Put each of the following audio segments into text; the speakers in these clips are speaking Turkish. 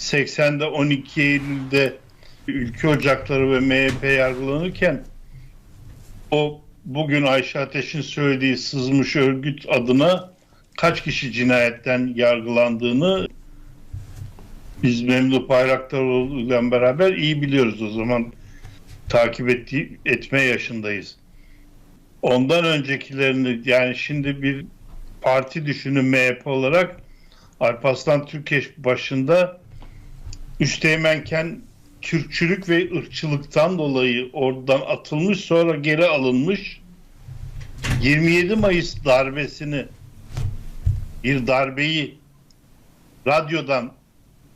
80'de 12 Eylül'de ülke ocakları ve MHP yargılanırken o bugün Ayşe Ateş'in söylediği sızmış örgüt adına kaç kişi cinayetten yargılandığını biz Memduh Bayraktaroğlu ile beraber iyi biliyoruz o zaman takip ettiği, etme yaşındayız. Ondan öncekilerini yani şimdi bir parti düşünün MHP olarak Alparslan Türkeş başında üsteğmenken Türkçülük ve ırkçılıktan dolayı oradan atılmış sonra geri alınmış 27 Mayıs darbesini bir darbeyi radyodan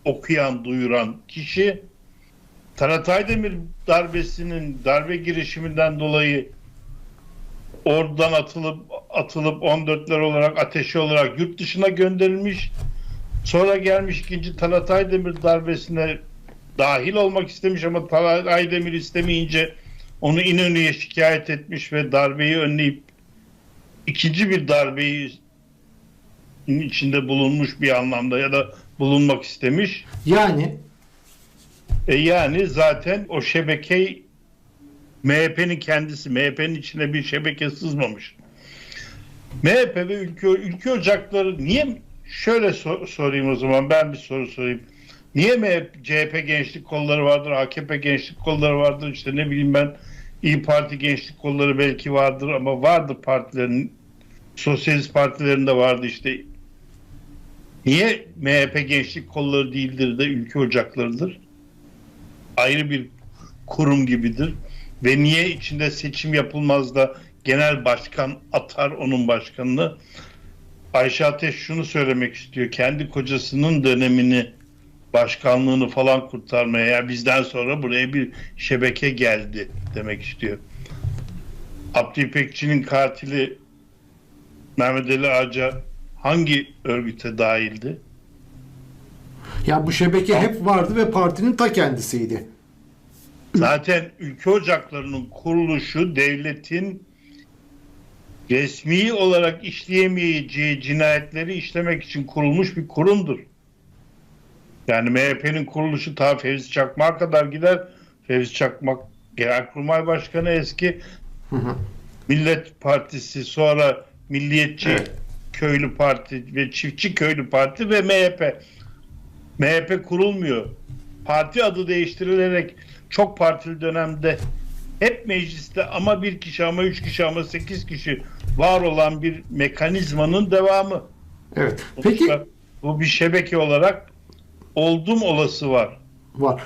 okuyan, duyuran kişi Tarat Aydemir darbesinin darbe girişiminden dolayı oradan atılıp atılıp 14'ler olarak ateşi olarak yurt dışına gönderilmiş. Sonra gelmiş ikinci Talat Aydemir darbesine dahil olmak istemiş ama Talat Aydemir istemeyince onu İnönü'ye şikayet etmiş ve darbeyi önleyip ikinci bir darbeyi içinde bulunmuş bir anlamda ya da bulunmak istemiş. Yani E yani zaten o şebeke MHP'nin kendisi, MHP'nin içine bir şebeke sızmamış. MHP ve ülke, ülke ocakları niye şöyle so- sorayım o zaman ben bir soru sorayım. Niye MHP, CHP gençlik kolları vardır, AKP gençlik kolları vardır, işte ne bileyim ben İyi Parti gençlik kolları belki vardır ama vardı partilerin, sosyalist partilerinde vardı işte. Niye MHP gençlik kolları değildir de ülke ocaklarıdır? ayrı bir kurum gibidir ve niye içinde seçim yapılmaz da genel başkan atar onun başkanını Ayşe Ateş şunu söylemek istiyor kendi kocasının dönemini başkanlığını falan kurtarmaya ya bizden sonra buraya bir şebeke geldi demek istiyor. Abdi İpekçi'nin katili Mehmet Ali Ağca hangi örgüte dahildi? ya bu şebeke hep vardı ve partinin ta kendisiydi. Zaten ülke ocaklarının kuruluşu devletin resmi olarak işleyemeyeceği cinayetleri işlemek için kurulmuş bir kurumdur. Yani MHP'nin kuruluşu ta Fevzi Çakmak'a kadar gider. Fevzi Çakmak Genelkurmay Başkanı eski Hı hı. Millet Partisi sonra Milliyetçi Evet. Köylü Parti ve Çiftçi Köylü Parti ve MHP. MHP kurulmuyor. Parti adı değiştirilerek çok partili dönemde hep mecliste ama bir kişi ama üç kişi ama sekiz kişi var olan bir mekanizmanın devamı. Evet. Peki Sonuçta bu bir şebeke olarak oldum olası var. var.